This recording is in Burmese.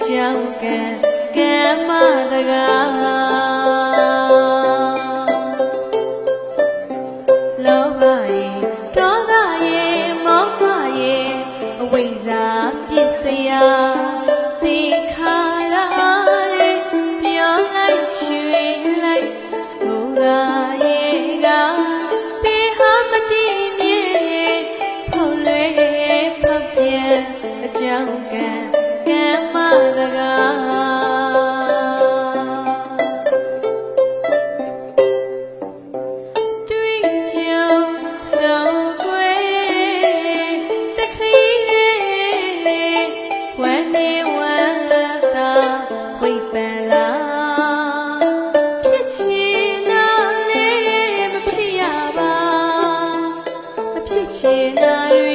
အကြောင်းကံကံမတကားလောဘရေဒေါသရေမောဟရေအဝိဇ္ဇာပြစ်စရာ 写那